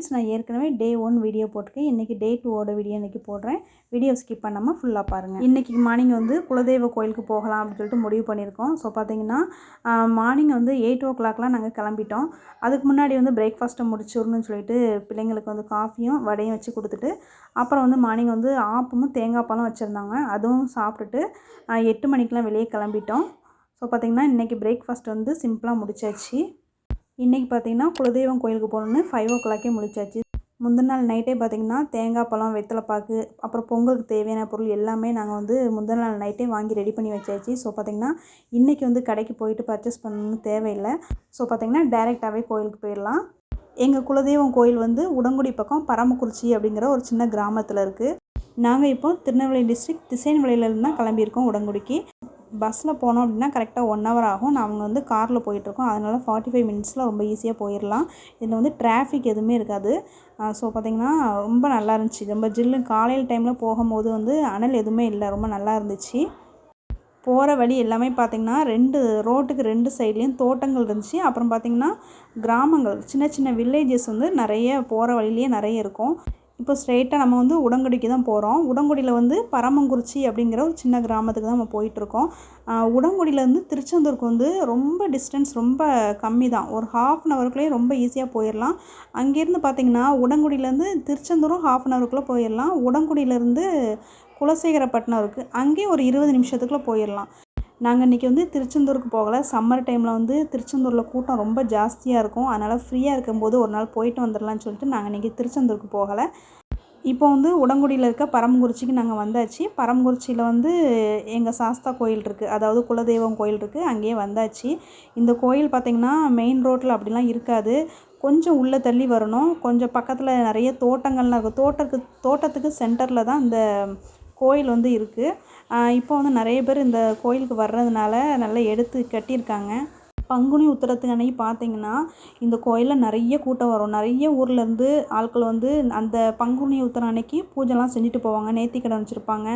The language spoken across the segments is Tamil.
ஃப்ரெண்ட்ஸ் நான் ஏற்கனவே டே ஒன் வீடியோ போட்டிருக்கேன். இன்றைக்கி டே டூவோட வீடியோ இன்றைக்கி போடுறேன். வீடியோ ஸ்கிப் பண்ணாமல் ஃபுல்லாக பாருங்கள் இன்றைக்கி மார்னிங் வந்து குலதெய்வ கோயிலுக்கு போகலாம் அப்படின்னு சொல்லிட்டு முடிவு பண்ணியிருக்கோம். ஸோ பார்த்தீங்கன்னா மார்னிங் வந்து எயிட் ஓ கிளாக்லாம் நாங்கள் கிளம்பிட்டோம். அதுக்கு முன்னாடி வந்து பிரேக்ஃபாஸ்ட்டை முடிச்சிடணும்னு சொல்லிட்டு பிள்ளைங்களுக்கு வந்து காஃபியும் வடையும் வச்சு கொடுத்துட்டு அப்புறம் வந்து மார்னிங் வந்து ஆப்பமும் தேங்காய் பாலும் வச்சுருந்தாங்க. அதுவும் சாப்பிட்டுட்டு எட்டு மணிக்கெலாம் வெளியே கிளம்பிட்டோம். ஸோ பார்த்திங்கன்னா இன்றைக்கி பிரேக்ஃபாஸ்ட் வந்து சிம்பிளாக முடிச்சாச்சு. இன்றைக்கி பார்த்தீங்கன்னா குலதெய்வம் கோயிலுக்கு போகணுன்னு ஃபைவ் ஓ கிளாக்கே முடிச்சாச்சு. முந்தின நாள் நைட்டே பார்த்தீங்கன்னா தேங்காய் பழம் வெத்தலைப்பாக்கு அப்புறம் பொங்கலுக்கு தேவையான பொருள் எல்லாமே நாங்கள் வந்து முந்தின நாள் நைட்டே வாங்கி ரெடி பண்ணி வச்சாச்சு. ஸோ பார்த்திங்கன்னா இன்றைக்கி வந்து கடைக்கு போயிட்டு பர்ச்சேஸ் பண்ணணும்னு தேவையில்லை. ஸோ பார்த்திங்கன்னா டேரெக்டாகவே கோயிலுக்கு போயிடலாம். எங்கள் குலதெய்வம் கோயில் வந்து உடங்குடி பக்கம் பரமக்குறிச்சி அப்படிங்கிற ஒரு சின்ன கிராமத்தில் இருக்குது நாங்கள் இப்போ திருநெல்வேலி டிஸ்ட்ரிக்ட் திசைன்வெளியிலேருந்து தான் கிளம்பியிருக்கோம் உடங்குடிக்கு. பஸ்ஸில் போனோம் அப்படின்னா கரெக்டாக ஒன் ஹவர் ஆகும். நாங்கள் வந்து காரில் போயிட்டுருக்கோம். அதனால் ஃபார்ட்டி ஃபைவ் மினிட்ஸில் ரொம்ப ஈஸியாக போயிடலாம் இதில் வந்து டிராஃபிக் எதுவுமே இருக்காது. ஸோ பார்த்திங்கன்னா ரொம்ப நல்லா இருந்துச்சு. ரொம்ப ஜில்லு காலையில் டைமில் போகும்போது வந்து அனல் எதுவுமே இல்லை. ரொம்ப நல்லா இருந்துச்சு. போகிற வழி எல்லாமே பார்த்திங்கன்னா ரெண்டு ரோட்டுக்கு ரெண்டு சைட்லேயும் தோட்டங்கள் இருந்துச்சு. அப்புறம் பார்த்திங்கன்னா கிராமங்கள் சின்ன சின்ன வில்லேஜஸ் வந்து நிறைய போகிற வழியிலேயே நிறைய இருக்கும். இப்போ ஸ்ட்ரெயிட்டாக நம்ம வந்து உடங்குடிக்கு தான் போகிறோம் உடங்குடியில் வந்து பரமங்குறிச்சி அப்படிங்கிற ஒரு சின்ன கிராமத்துக்கு தான் நம்ம போயிட்டுருக்கோம். உடங்குடியிலேருந்து திருச்செந்தூருக்கு வந்து ரொம்ப டிஸ்டன்ஸ் ரொம்ப கம்மி தான். ஒரு ஹாஃப் அன் ஹவருக்குள்ளேயே ரொம்ப ஈஸியாக போயிடலாம் அங்கேருந்து பார்த்திங்கன்னா உடங்குடியிலேருந்து திருச்செந்தூரும் ஹாஃப் அன் ஹவருக்குள்ளே போயிடலாம் உடங்குடியிலேருந்து குலசேகரப்பட்டினம் இருக்குது அங்கேயும் ஒரு இருபது நிமிஷத்துக்குள்ளே போயிடலாம் நாங்கள் இன்றைக்கி வந்து திருச்செந்தூருக்கு போகலை. சம்மர் டைமில் வந்து திருச்செந்தூரில் கூட்டம் ரொம்ப ஜாஸ்தியாக இருக்கும். அதனால் ஃப்ரீயாக இருக்கும்போது ஒரு நாள் போயிட்டு வந்துடலான்னு சொல்லிட்டு நாங்கள் இன்றைக்கி திருச்செந்தூருக்கு போகலை. இப்போ வந்து உடங்குடியில் இருக்க பரமக்குறிச்சிக்கு நாங்கள் வந்தாச்சு. பரமக்குறிச்சியில் வந்து எங்கள் சாஸ்தா கோயில் இருக்குது அதாவது குலதெய்வம் கோயில் இருக்குது அங்கேயே வந்தாச்சு. இந்த கோயில் பார்த்திங்கன்னா மெயின் ரோட்டில் அப்படிலாம் இருக்காது. கொஞ்சம் உள்ளே தள்ளி வரணும். கொஞ்சம் பக்கத்தில் நிறைய தோட்டங்கள்லாம் இருக்கும் தோட்டத்துக்கு தோட்டத்துக்கு சென்டரில் தான் இந்த கோயில் வந்து இருக்குது இப்போ வந்து நிறைய பேர் இந்த கோயிலுக்கு வர்றதுனால நல்லா எடுத்து கட்டியிருக்காங்க. பங்குனி உத்திரத்துக்கு அன்றைக்கி பார்த்தீங்கன்னா இந்த கோயிலில் நிறைய கூட்டம் வரும். நிறைய ஊர்லேருந்து ஆட்கள் வந்து அந்த பங்குனி உத்திரம் அன்னைக்கு பூஜைலாம் செஞ்சுட்டு போவாங்க. நேர்த்திக்கடன் வச்சுருப்பாங்க.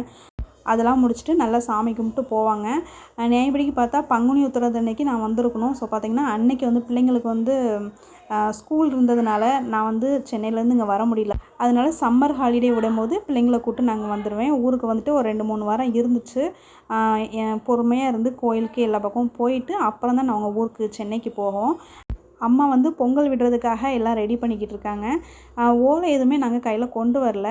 அதெல்லாம் முடிச்சுட்டு நல்லா சாமி கும்பிட்டு போவாங்க. நியாயப்படிக்கு பார்த்தா பங்குனி உத்திரத்து அன்னைக்கு நான் வந்திருக்கணும். ஸோ பார்த்திங்கன்னா அன்னைக்கு வந்து பிள்ளைங்களுக்கு வந்து ஸ்கூல் இருந்ததுனால நான் வந்து சென்னையிலேருந்து இங்கே வர முடியல. அதனால சம்மர் ஹாலிடே விடும்போது பிள்ளைங்களை கூப்பிட்டு நாங்கள் வந்துடுவேன் ஊருக்கு வந்துட்டு ஒரு ரெண்டு மூணு வாரம் இருந்துச்சு. என் பொறுமையாக இருந்து கோயிலுக்கு எல்லா பக்கமும் போயிட்டு அப்புறம் தான் நாங்கள் ஊருக்கு சென்னைக்கு போவோம். அம்மா வந்து பொங்கல் விடுறதுக்காக எல்லாம் ரெடி பண்ணிக்கிட்டு இருக்காங்க. ஓலை எதுவுமே நாங்கள் கையில் கொண்டு வரல.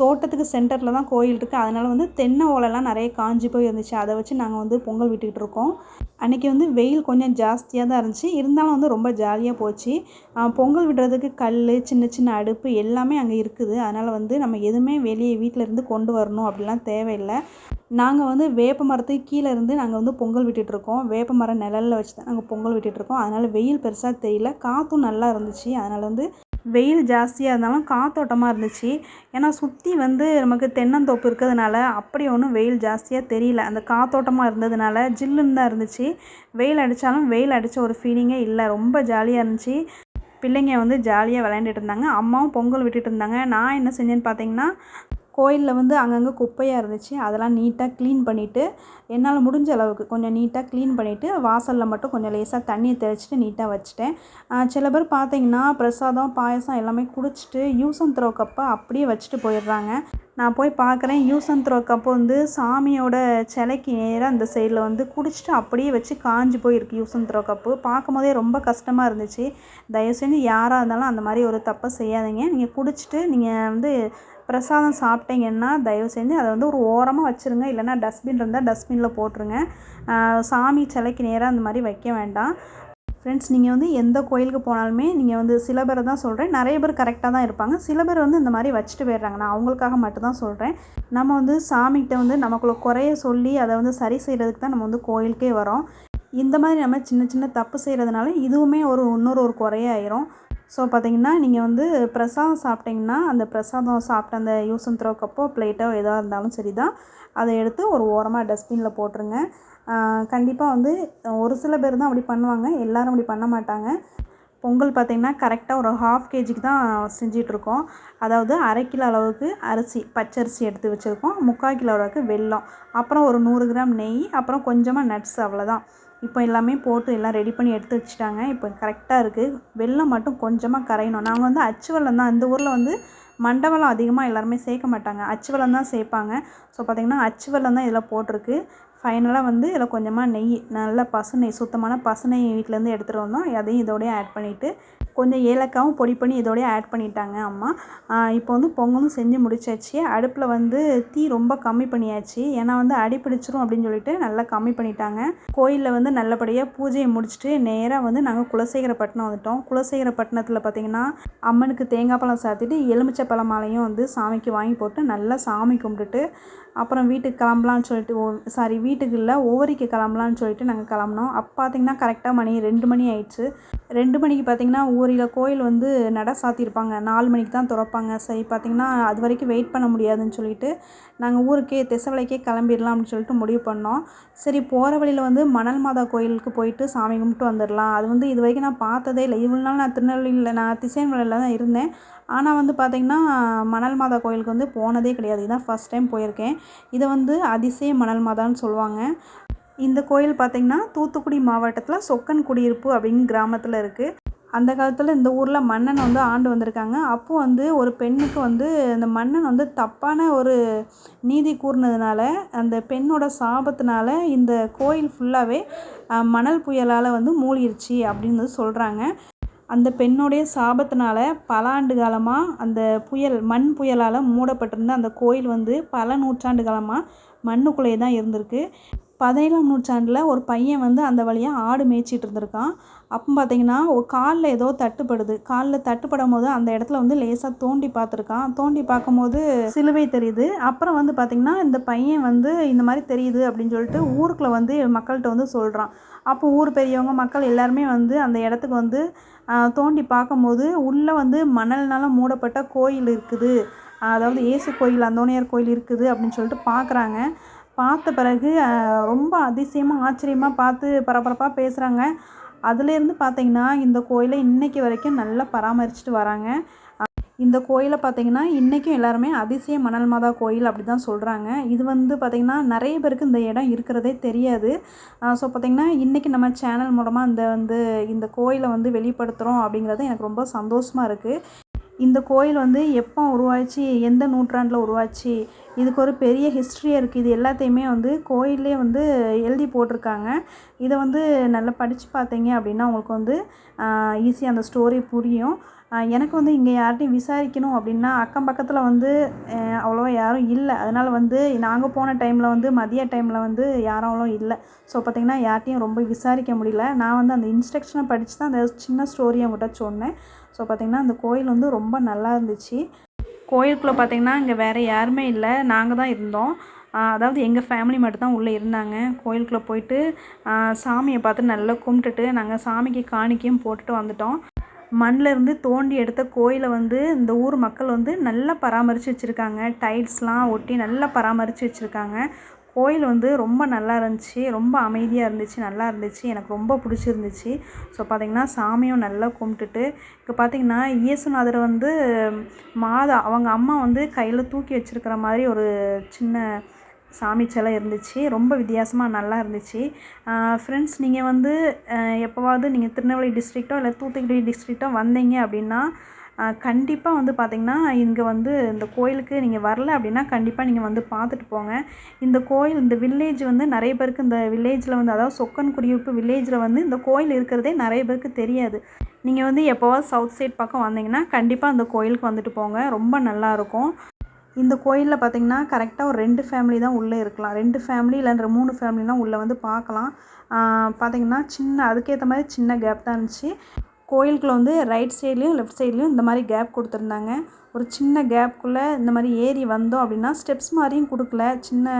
தோட்டத்துக்கு சென்டரில் தான் கோயில் இருக்குது அதனால் வந்து தென்னை ஓலைலாம் நிறைய காஞ்சி போய் இருந்துச்சு. அதை வச்சு நாங்கள் வந்து பொங்கல் விட்டுக்கிட்டு இருக்கோம். அன்றைக்கி வந்து வெயில் கொஞ்சம் ஜாஸ்தியாக தான் இருந்துச்சு. இருந்தாலும் வந்து ரொம்ப ஜாலியாக போச்சு. பொங்கல் விடுறதுக்கு கல் சின்ன சின்ன அடுப்பு எல்லாமே அங்கே இருக்குது. அதனால் வந்து நம்ம எதுவுமே வெளியே வீட்டில் இருந்து கொண்டு வரணும் அப்படிலாம் தேவையில்லை. நாங்கள் வந்து வேப்ப மரத்துக்கு கீழே இருந்து நாங்கள் வந்து பொங்கல் விட்டுட்ருக்கோம் வேப்ப மரம் நிழலில் வச்சு தான் நாங்கள் பொங்கல் விட்டுட்ருக்கோம் அதனால் வெயில் பெருசாக தெரியல. காற்றும் நல்லா இருந்துச்சு. அதனால் வந்து வெயில் ஜாஸ்தியாக இருந்தாலும் காத்தோட்டமாக இருந்துச்சு. ஏன்னா சுற்றி வந்து நமக்கு தென்னந்தோப்பு இருக்கிறதுனால அப்படி ஒன்றும் வெயில் ஜாஸ்தியாக தெரியல. அந்த காத்தோட்டமாக இருந்ததுனால ஜில்லுன்னு தான் இருந்துச்சு. வெயில் அடித்தாலும் வெயில் அடித்த ஒரு ஃபீலிங்கே இல்லை. ரொம்ப ஜாலியாக இருந்துச்சு. பிள்ளைங்க வந்து ஜாலியாக விளையாண்டுட்டு இருந்தாங்க. அம்மாவும் பொங்கல் விட்டுட்டு இருந்தாங்க. நான் என்ன செஞ்சேன்னு பார்த்தீங்கன்னா கோயிலில் வந்து அங்கங்கே குப்பையாக இருந்துச்சு. அதெல்லாம் நீட்டாக க்ளீன் பண்ணிவிட்டு என்னால் முடிஞ்ச அளவுக்கு கொஞ்சம் நீட்டாக க்ளீன் பண்ணிவிட்டு வாசலில் மட்டும் கொஞ்சம் லேசாக தண்ணியை தெளிச்சிட்டு நீட்டாக வச்சுட்டேன். சில பேர் பார்த்தீங்கன்னா பிரசாதம் பாயசம் எல்லாமே குடிச்சிட்டு யூஸ் அண்ட் த்ரோ கப்பை அப்படியே வச்சுட்டு போயிடுறாங்க. நான் போய் பார்க்குறேன் யூஸ் அண்ட் த்ரோ கப்பு வந்து சாமியோட சிலைக்கு நேராக அந்த சைடில் வந்து குடிச்சிட்டு அப்படியே வச்சு காஞ்சி போயிருக்கு யூஸ் அண்ட் த்ரோ கப்பு பார்க்கும் போதே ரொம்ப கஷ்டமாக இருந்துச்சு. தயவு செஞ்சு யாராக இருந்தாலும் அந்த மாதிரி ஒரு தப்பை செய்யாதீங்க. நீங்கள் குடிச்சிட்டு நீங்கள் வந்து பிரசாதம் சாப்பிட்டீங்கன்னா தயவு செஞ்சு அதை வந்து ஒரு ஓரமாக வச்சுருங்க. இல்லைனா டஸ்ட்பின் இருந்தால் டஸ்ட்பினில் போட்டுருங்க. சாமி சிலைக்கு நேராக அந்த மாதிரி வைக்க வேண்டாம். ஃப்ரெண்ட்ஸ் நீங்கள் வந்து எந்த கோயிலுக்கு போனாலுமே நீங்கள் வந்து சில பேரை தான் சொல்கிறேன் நிறைய பேர் கரெக்டாக தான் இருப்பாங்க. சில பேர் வந்து இந்த மாதிரி வச்சுட்டு போயிடுறாங்க. நான் அவங்களுக்காக மட்டும்தான் சொல்கிறேன் நம்ம வந்து சாமிகிட்ட வந்து நமக்குள்ள குறைய சொல்லி அதை வந்து சரி செய்கிறதுக்கு தான் நம்ம வந்து கோயிலுக்கே வரோம். இந்த மாதிரி நம்ம சின்ன சின்ன தப்பு செய்கிறதுனால இதுவுமே ஒரு இன்னொரு ஒரு குறையாயிரும். ஸோ பார்த்தீங்கன்னா நீங்கள் வந்து பிரசாதம் சாப்பிட்டிங்கன்னா அந்த பிரசாதம் சாப்பிட்ட அந்த யூஸ் அண்ட் த்ரோ கப்போ பிளேட்டோ எதாக இருந்தாலும் சரி தான் அதை எடுத்து ஒரு ஓரமாக டஸ்ட்பினில் போட்டுருங்க. கண்டிப்பாக வந்து ஒரு சில பேர் தான் அப்படி பண்ணுவாங்க. எல்லோரும் அப்படி பண்ண மாட்டாங்க. பொங்கல் பார்த்திங்கன்னா கரெக்டாக ஒரு ஹாஃப் கேஜிக்கு தான் செஞ்சிட்ருக்கோம். அதாவது அரை கிலோ அளவுக்கு அரிசி பச்சரிசி எடுத்து வச்சுருக்கோம். முக்கால் கிலோ அளவுக்கு வெல்லம். அப்புறம் ஒரு நூறு கிராம் நெய் அப்புறம் கொஞ்சமாக நட்ஸ் அவ்வளோதான் இப்போ எல்லாமே போட்டு எல்லாம் ரெடி பண்ணி எடுத்து வச்சுட்டாங்க. இப்போ கரெக்டாக இருக்குது வெள்ளம் மட்டும் கொஞ்சமாக கரையணும். நாங்கள் வந்து அச்சு வெள்ளம் தான். இந்த ஊரில் வந்து மண்டபலம் அதிகமாக எல்லாருமே சேர்க்க மாட்டாங்க. அச்சு வெள்ளம் தான் சேர்ப்பாங்க. ஸோ பார்த்திங்கன்னா அச்சு வெள்ளம் தான் இதில் போட்டிருக்கு. ஃபைனலாக வந்து இதில் கொஞ்சமாக நெய் நல்ல பசு நெய் சுத்தமான பசு நெய் வீட்டிலேருந்து எடுத்துகிட்டு வந்தோம். அதையும் இதோடய ஆட் பண்ணிவிட்டு கொஞ்சம் ஏலக்காவும் பொடி பண்ணி இதோடய ஆட் பண்ணிட்டாங்க அம்மா. இப்போ வந்து பொங்கலும் செஞ்சு முடிச்சாச்சு. அடுப்பில் வந்து தீ ரொம்ப கம்மி பண்ணியாச்சு. ஏன்னா வந்து அடி பிடிச்சிரும் அப்படின்னு சொல்லிட்டு நல்லா கம்மி பண்ணிட்டாங்க. கோயிலில் வந்து நல்லபடியாக பூஜையை முடிச்சுட்டு நேராக வந்து நாங்கள் குலசேகரப்பட்டினம் வந்துட்டோம். குலசேகரப்பட்டினத்தில் பார்த்திங்கன்னா அம்மனுக்கு தேங்காய் பழம் சாத்திட்டு எலுமிச்சை பழ மாலையும் வந்து சாமிக்கு வாங்கி போட்டு நல்லா சாமி கும்பிட்டுட்டு அப்புறம் வீட்டுக்கு கிளம்பலான்னு சொல்லிட்டு ஓ சாரி வீட்டுக்கு இல்லை ஓவரிக்கு கிளம்பலான்னு சொல்லிட்டு நாங்கள் கிளம்புனோம். அப்போ பார்த்திங்கன்னா கரெக்டாக மணி ரெண்டு மணி ஆயிடுச்சு. ரெண்டு மணிக்கு பார்த்திங்கன்னா ஊரில் கோயில் வந்து நட சாத்தியிருப்பாங்க. நாலு மணிக்கு தான் திறப்பாங்க. சரி பார்த்திங்கன்னா அது வரைக்கும் வெயிட் பண்ண முடியாதுன்னு சொல்லிட்டு நாங்கள் ஊருக்கே திசவலைக்கே கிளம்பிடலாம் அப்படின்னு சொல்லிட்டு முடிவு பண்ணோம். சரி போகிற வழியில் வந்து மணல் மாதா கோயிலுக்கு போயிட்டு சாமி கும்பிட்டு வந்துடலாம். அது வந்து இது வரைக்கும் நான் பார்த்ததே இல்லை. இவ்வளோ நாள் நான் திருநெல்வேலியில் நான் திசையன்மலையில் தான் இருந்தேன். ஆனால் வந்து பார்த்திங்கன்னா மணல் மாதா கோயிலுக்கு வந்து போனதே கிடையாது. இதுதான் ஃபஸ்ட் டைம் போயிருக்கேன். இதை வந்து அதிசய மணல் மாதான்னு சொல்லுவாங்க. இந்த கோயில் பார்த்திங்கன்னா தூத்துக்குடி மாவட்டத்தில் சொக்கன் குடியிருப்பு அப்படின்னு கிராமத்தில் இருக்குது அந்த காலத்தில் இந்த ஊரில் மன்னன் வந்து ஆண்டு வந்திருக்காங்க. அப்போது வந்து ஒரு பெண்ணுக்கு வந்து இந்த மன்னன் வந்து தப்பான ஒரு நீதி கூர்னதுனால அந்த பெண்ணோட சாபத்தினால இந்த கோயில் ஃபுல்லாகவே மணல் புயலால் வந்து மூழ்கிருச்சு அப்படின்னு சொல்கிறாங்க அந்த பெண்ணுடைய சாபத்தினால பல ஆண்டு காலமாக அந்த புயல் மண் புயலால் மூடப்பட்டிருந்த அந்த கோயில் வந்து பல நூற்றாண்டு காலமாக மண்ணுக்குள்ளேயே தான் இருந்திருக்கு. பதினேழாம் நூற்றாண்டில் ஒரு பையன் வந்து அந்த வழியாக ஆடு மேய்ச்சிட்டு இருந்திருக்கான். அப்போ பார்த்தீங்கன்னா ஒரு காலில் ஏதோ தட்டுப்படுது. காலில் தட்டுப்படும் போது அந்த இடத்துல வந்து லேசாக தோண்டி பார்த்துருக்கான் தோண்டி பார்க்கும்போது சிலுவை தெரியுது. அப்புறம் வந்து பார்த்திங்கன்னா இந்த பையன் வந்து இந்த மாதிரி தெரியுது அப்படின்னு சொல்லிட்டு ஊருக்குள்ளே வந்து மக்கள்கிட்ட வந்து சொல்கிறான் அப்போ ஊர் பெரியவங்க மக்கள் எல்லாருமே வந்து அந்த இடத்துக்கு வந்து தோண்டி பார்க்கும்போது உள்ளே வந்து மணல்னால் மூடப்பட்ட கோயில் இருக்குது. அதாவது இயேசு கோயில் அந்தோனியார் கோயில் இருக்குது அப்படின்னு சொல்லிட்டு பார்க்குறாங்க. பார்த்த பிறகு ரொம்ப அதிசயமாக ஆச்சரியமாக பார்த்து பரபரப்பாக பேசுகிறாங்க அதுலேருந்து பார்த்தீங்கன்னா இந்த கோயிலை இன்றைக்கி வரைக்கும் நல்லா பராமரிச்சுட்டு வராங்க. இந்த கோயிலை பார்த்திங்கன்னா இன்றைக்கும் எல்லாருமே அதிசய மணல் மாதா கோயில் அப்படி தான் சொல்கிறாங்க இது வந்து பார்த்திங்கன்னா நிறைய பேருக்கு இந்த இடம் இருக்கிறதே தெரியாது. ஸோ பார்த்திங்கன்னா இன்றைக்கி நம்ம சேனல் மூலமாக இந்த வந்து இந்த கோயிலை வந்து வெளிப்படுத்துகிறோம் அப்படிங்கிறது எனக்கு ரொம்ப சந்தோஷமாக இருக்குது இந்த கோயில் வந்து எப்போ உருவாச்சு எந்த நூற்றாண்டில் உருவாச்சு இதுக்கு ஒரு பெரிய ஹிஸ்ட்ரியாக இருக்குது இது எல்லாத்தையுமே வந்து கோயிலே வந்து எழுதி போட்டிருக்காங்க. இதை வந்து நல்லா படித்து பார்த்தீங்க அப்படின்னா உங்களுக்கு வந்து ஈஸியாக அந்த ஸ்டோரி புரியும். எனக்கு வந்து இங்கே யார்கிட்டையும் விசாரிக்கணும் அப்படின்னா அக்கம் பக்கத்தில் வந்து அவ்வளோவா யாரும் இல்லை. அதனால் வந்து நாங்கள் போன டைமில் வந்து மதிய டைமில் வந்து யாரும் அவ்வளோ இல்லை. ஸோ பார்த்திங்கன்னா யார்கிட்டையும் ரொம்ப விசாரிக்க முடியல. நான் வந்து அந்த இன்ஸ்ட்ரக்ஷனை படித்து தான் அந்த சின்ன ஸ்டோரியை அவங்ககிட்ட சொன்னேன். ஸோ பார்த்திங்கன்னா அந்த கோயில் வந்து ரொம்ப நல்லா இருந்துச்சு. கோயிலுக்குள்ளே பார்த்திங்கன்னா இங்கே வேறு யாருமே இல்லை. நாங்கள் தான் இருந்தோம். அதாவது எங்கள் ஃபேமிலி மட்டும் தான் உள்ளே இருந்தாங்க. கோயிலுக்குள்ளே போயிட்டு சாமியை பார்த்து நல்லா கும்பிட்டுட்டு நாங்கள் சாமிக்கு காணிக்கையும் போட்டுட்டு வந்துட்டோம். மண்ணில் இருந்து தோண்டி எடுத்த கோயிலை வந்து இந்த ஊர் மக்கள் வந்து நல்லா பராமரித்து வச்சுருக்காங்க. டைல்ஸ்லாம் ஒட்டி நல்லா பராமரித்து வச்சுருக்காங்க. கோயில் வந்து ரொம்ப நல்லா இருந்துச்சு. ரொம்ப அமைதியாக இருந்துச்சு. நல்லா இருந்துச்சு. எனக்கு ரொம்ப பிடிச்சிருந்துச்சு. ஸோ பார்த்திங்கன்னா சாமியும் நல்லா கும்பிட்டுட்டு இப்போ பார்த்திங்கன்னா இயேசுநாதர் வந்து மாதா அவங்க அம்மா வந்து கையில் தூக்கி வச்சுருக்கிற மாதிரி ஒரு சின்ன சாமி சிலை இருந்துச்சு. ரொம்ப வித்தியாசமாக நல்லா இருந்துச்சு. ஃப்ரெண்ட்ஸ் நீங்கள் வந்து எப்போவாவது நீங்கள் திருநெல்வேலி டிஸ்ட்ரிக்ட்டோ இல்லை தூத்துக்குடி டிஸ்ட்ரிக்ட்டோ வந்தீங்க அப்படின்னா கண்டிப்பாக வந்து பார்த்திங்கன்னா இங்கே வந்து இந்த கோயிலுக்கு நீங்கள் வரல அப்படின்னா கண்டிப்பாக நீங்கள் வந்து பார்த்துட்டு போங்க. இந்த கோயில் இந்த வில்லேஜ் வந்து நிறைய பேருக்கு இந்த வில்லேஜில் வந்து அதாவது சொக்கன் குடியிருப்பு வில்லேஜில் வந்து இந்த கோயில் இருக்கிறதே நிறைய பேருக்கு தெரியாது. நீங்கள் வந்து எப்போவாவது சவுத் சைட் பக்கம் வந்தீங்கன்னா கண்டிப்பாக அந்த கோயிலுக்கு வந்துட்டு போங்க. ரொம்ப நல்லாயிருக்கும் இந்த கோயிலில் பார்த்திங்கன்னா கரெக்டாக ஒரு ரெண்டு ஃபேமிலி தான் உள்ளே இருக்கலாம். ரெண்டு ஃபேமிலி இல்லைன்ற மூணு ஃபேமிலிலாம் உள்ளே வந்து பார்க்கலாம். பார்த்திங்கன்னா சின்ன அதுக்கேற்ற மாதிரி சின்ன கேப் தான் இருந்துச்சு. கோயிலுக்குள்ளே வந்து ரைட் சைட்லேயும் லெஃப்ட் சைட்லேயும் இந்த மாதிரி கேப் கொடுத்துருந்தாங்க. ஒரு சின்ன கேப்புக்குள்ளே இந்த மாதிரி ஏறி வந்தோம் அப்படின்னா ஸ்டெப்ஸ் மாதிரியும் கொடுக்கல. சின்ன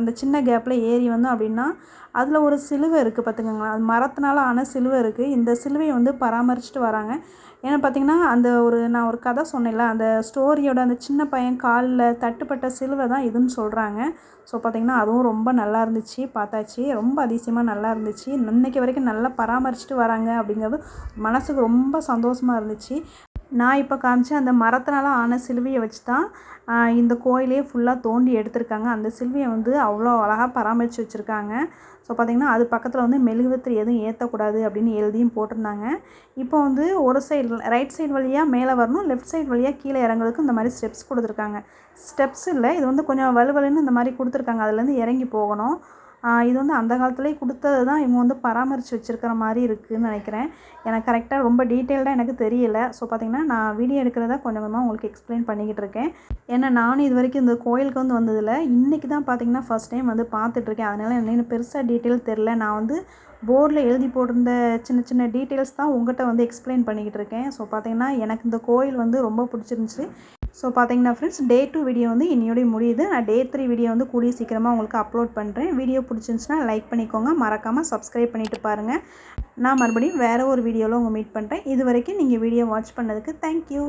அந்த சின்ன கேப்பில் ஏறி வந்தோம் அப்படின்னா அதில் ஒரு சிலுவை இருக்குது பார்த்துக்கோங்களேன் அது மரத்தினால ஆன சிலுவை இருக்குது இந்த சிலுவையை வந்து பராமரிச்சுட்டு வராங்க. ஏன்னா பார்த்திங்கன்னா அந்த ஒரு நான் ஒரு கதை சொன்னேன்ல அந்த ஸ்டோரியோட அந்த சின்ன பையன் காலில் தட்டுப்பட்ட சிலுவை தான் இதுன்னு சொல்கிறாங்க ஸோ பார்த்திங்கன்னா அதுவும் ரொம்ப நல்லா இருந்துச்சு. பார்த்தாச்சு ரொம்ப அதிசயமாக நல்லா இருந்துச்சு. இன்றைக்கி வரைக்கும் நல்லா பராமரிச்சுட்டு வராங்க அப்படிங்கிறது மனதுக்கு ரொம்ப சந்தோஷமாக இருந்துச்சு. நான் இப்போ காமிச்ச அந்த மரத்தினால ஆன சிலுவையை வச்சு தான் இந்த கோயிலே ஃபுல்லாக தோண்டி எடுத்திருக்காங்க. அந்த சிலுவையை வந்து அவ்வளோ அழகாக பராமரித்து வச்சுருக்காங்க. ஸோ பார்த்திங்கன்னா அது பக்கத்தில் வந்து மெழுகுவத்திரி எதுவும் ஏற்றக்கூடாது அப்படின்னு எழுதியும் போட்டிருந்தாங்க. இப்போ வந்து ஒரு சைடு ரைட் சைடு வழியாக மேலே வரணும் லெஃப்ட் சைடு வழியாக கீழே இறங்குறதுக்கு இந்த மாதிரி ஸ்டெப்ஸ் கொடுத்துருக்காங்க. ஸ்டெப்ஸ் இல்லை இது வந்து கொஞ்சம் வலுவலுன்னு இந்த மாதிரி கொடுத்துருக்காங்க. அதுலேருந்து இறங்கி போகணும். இது வந்து அந்த காலத்துலேயே கொடுத்தது தான் இவங்க வந்து பராமரித்து வச்சுருக்கிற மாதிரி இருக்குதுன்னு நினைக்கிறேன். எனக்கு கரெக்டாக ரொம்ப டீட்டெயில்டாக எனக்கு தெரியல. ஸோ பார்த்திங்கன்னா நான் வீடியோ எடுக்கிறத கொஞ்சம் கொஞ்சமாக உங்களுக்கு எக்ஸ்பிளைன் பண்ணிக்கிட்டு இருக்கேன். ஏன்னா நானும் இது வரைக்கும் இந்த கோயிலுக்கு வந்து வந்ததில் இன்றைக்கி தான் பார்த்திங்கன்னா ஃபஸ்ட் டைம் வந்து பார்த்துட்ருக்கேன் அதனால் எனக்கு பெருசாக டீட்டெயில் தெரில நான் வந்து போர்டில் எழுதி போட்டிருந்த சின்ன சின்ன டீட்டெயில்ஸ் தான் உங்கள்கிட்ட வந்து எக்ஸ்பிளைன் பண்ணிக்கிட்டு இருக்கேன். ஸோ பார்த்திங்கன்னா எனக்கு இந்த கோயில் வந்து ரொம்ப பிடிச்சிருந்துச்சி. ஸோ பார்த்தீங்கன்னா ஃப்ரெண்ட்ஸ் டே டூ வீடியோ வந்து இன்னையோடய முடியுது. நான் டே த்ரீ வீடியோ வந்து கூடிய சீக்கிரமாக உங்களுக்கு அப்லோட் பண்ணுறேன் வீடியோ பிடிச்சிருந்துச்சுன்னா லைக் பண்ணிக்கோங்க. மறக்காமல் சப்ஸ்கிரைப் பண்ணிட்டு பாருங்கள் நான் மறுபடியும் வேறு ஒரு வீடியோவில் உங்கள் மீட் பண்ணுறேன் இது வரைக்கும் நீங்கள் வீடியோ வாட்ச் பண்ணதுக்கு தேங்க்யூ